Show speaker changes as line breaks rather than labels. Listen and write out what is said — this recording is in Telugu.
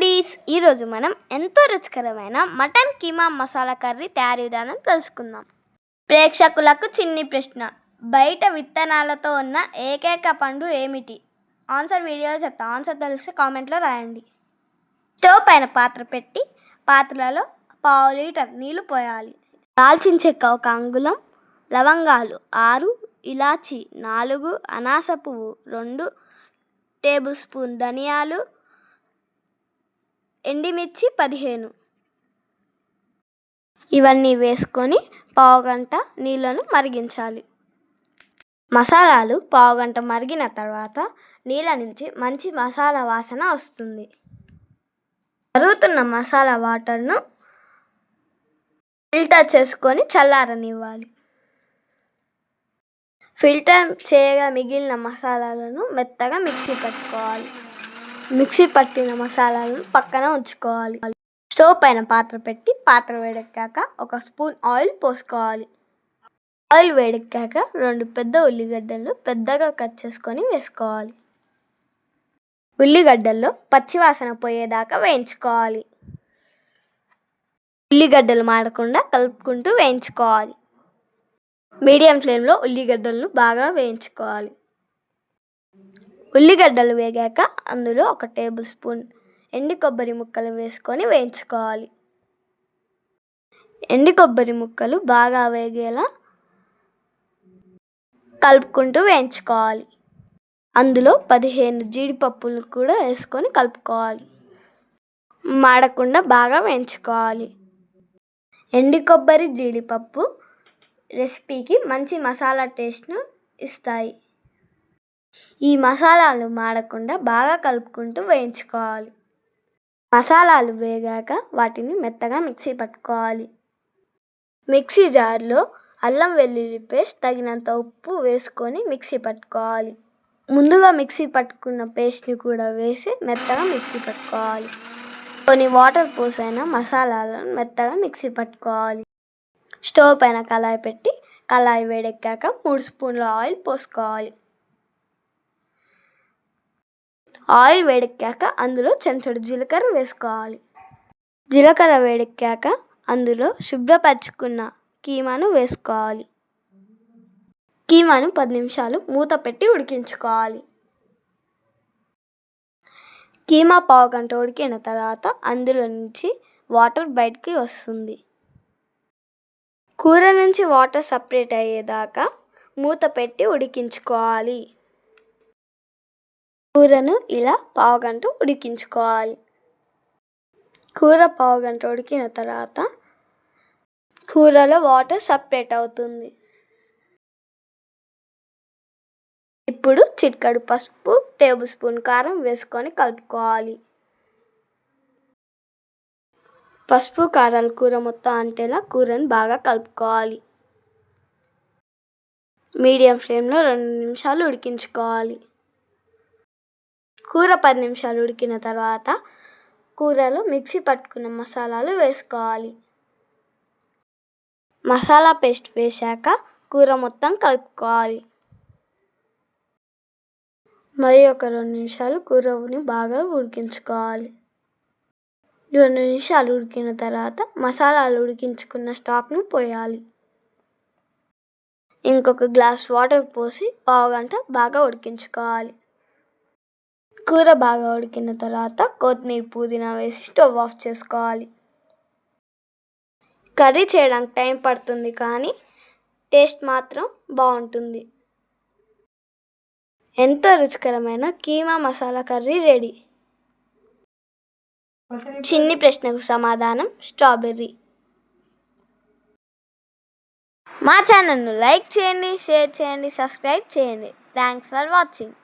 ఫుడీస్ ఈరోజు మనం ఎంతో రుచికరమైన మటన్ కీమా మసాలా కర్రీ తయారీ విధానం తెలుసుకుందాం. ప్రేక్షకులకు చిన్ని ప్రశ్న. బయట విత్తనాలతో ఉన్న ఏకైక పండు ఏమిటి? ఆన్సర్ వీడియోలో చెప్తా. ఆన్సర్ తెలిస్తే కామెంట్లో రాయండి. స్టవ్ పైన పాత్ర పెట్టి పాత్రలో పావు లీటర్ నీళ్ళు పోయాలి. దాల్చిన చెక్క ఒక అంగుళం లవంగాలు ఆరు ఇలాచి నాలుగు అనాస పువ్వు రెండు టేబుల్ స్పూన్ ధనియాలు ఎండిమిర్చి పదిహేను. ఇవన్నీ వేసుకొని పావుగంట నీళ్ళను మరిగించాలి. మసాలాలు పావుగంట మరిగిన తర్వాత నీళ్ళ నుంచి మంచి మసాలా వాసన వస్తుంది. మరుగుతున్న మసాలా వాటర్ను ఫిల్టర్ చేసుకొని చల్లారనివ్వాలి. ఫిల్టర్ చేయగా మిగిలిన మసాలాలను మెత్తగా మిక్సీ పెట్టుకోవాలి. మిక్సీ పట్టిన మసాలాలను పక్కన ఉంచుకోవాలి. స్టవ్ పైన పాత్ర పెట్టి పాత్ర వేడెక్కాక ఒక స్పూన్ ఆయిల్ పోసుకోవాలి. ఆయిల్ వేడెక్కాక రెండు పెద్ద ఉల్లిగడ్డలు పెద్దగా కట్ చేసుకొని వేసుకోవాలి. ఉల్లిగడ్డల్లో పచ్చివాసన పోయేదాకా వేయించుకోవాలి. ఉల్లిగడ్డలు మాడకుండా కలుపుకుంటూ వేయించుకోవాలి. మీడియం ఫ్లేమ్లో ఉల్లిగడ్డలను బాగా వేయించుకోవాలి. ఉల్లిగడ్డలు వేగాక అందులో ఒక టేబుల్ స్పూన్ ఎండి కొబ్బరి ముక్కలు వేసుకొని వేయించుకోవాలి. ఎండి కొబ్బరి ముక్కలు బాగా వేగేలా కలుపుకుంటూ వేయించుకోవాలి. అందులో పదిహేను జీడిపప్పులు కూడా వేసుకొని కలుపుకోవాలి. మాడకుండా బాగా వేయించుకోవాలి. ఎండి కొబ్బరి జీడిపప్పు రెసిపీకి మంచి మసాలా టేస్ట్ను ఇస్తాయి. ఈ మసాలాలు మాడకుండా బాగా కలుపుకుంటూ వేయించుకోవాలి. మసాలాలు వేగాక వాటిని మెత్తగా మిక్సీ పట్టుకోవాలి. మిక్సీ జార్లో అల్లం వెల్లుల్లి పేస్ట్ తగినంత ఉప్పు వేసుకొని మిక్సీ పట్టుకోవాలి. ముందుగా మిక్సీ పట్టుకున్న పేస్ట్ని కూడా వేసి మెత్తగా మిక్సీ పట్టుకోవాలి. కొన్ని వాటర్ పోసైన మసాలాలను మెత్తగా మిక్సీ పట్టుకోవాలి. స్టవ్ పైన కళాయి పెట్టి కళాయి వేడెక్కాక మూడు స్పూన్ల ఆయిల్ పోసుకోవాలి. ఆయిల్ వేడెక్కాక అందులో చెంచడు జీలకర్ర వేసుకోవాలి. జీలకర్ర వేడెక్కాక అందులో శుభ్రపరచుకున్న కీమాను వేసుకోవాలి. కీమాను పది నిమిషాలు మూత పెట్టి ఉడికించుకోవాలి. కీమా పావు గంట ఉడికిన తర్వాత అందులో నుంచి వాటర్ బయటికి వస్తుంది. కూర నుంచి వాటర్ సపరేట్ అయ్యేదాకా మూత పెట్టి ఉడికించుకోవాలి. కూరను ఇలా పావుగంట ఉడికించుకోవాలి. కూర పావుగంట ఉడికిన తర్వాత కూరలో వాటర్ సపరేట్ అవుతుంది. ఇప్పుడు చిట్కడు పసుపు టేబుల్ స్పూన్ కారం వేసుకొని కలుపుకోవాలి. పసుపు కారాలు కూర మొత్తం అంటేలా కూరని బాగా కలుపుకోవాలి. మీడియం ఫ్లేమ్లో రెండు నిమిషాలు ఉడికించుకోవాలి. కూర పది నిమిషాలు ఉడికిన తర్వాత కూరలో మిక్సీ పట్టుకున్న మసాలాలు వేసుకోవాలి. మసాలా పేస్ట్ వేశాక కూర మొత్తం కలుపుకోవాలి. మరి ఒక రెండు నిమిషాలు కూరని బాగా ఉడికించుకోవాలి. రెండు నిమిషాలు ఉడికిన తర్వాత మసాలాలు ఉడికించుకున్న స్టాక్ను పోయాలి. ఇంకొక గ్లాస్ వాటర్ పోసి పావు గంట బాగా ఉడికించుకోవాలి. కూర బాగా ఉడికిన తర్వాత కొత్తిమీర పుదీనా వేసి స్టవ్ ఆఫ్ చేసుకోవాలి. కర్రీ చేయడానికి టైం పడుతుంది కానీ టేస్ట్ మాత్రం బాగుంటుంది. ఎంతో రుచికరమైన కీమా మసాలా కర్రీ రెడీ. చిన్ని ప్రశ్నకు సమాధానం స్ట్రాబెర్రీ. మా ఛానల్ను లైక్ చేయండి షేర్ చేయండి సబ్స్క్రైబ్ చేయండి. Thanks for watching.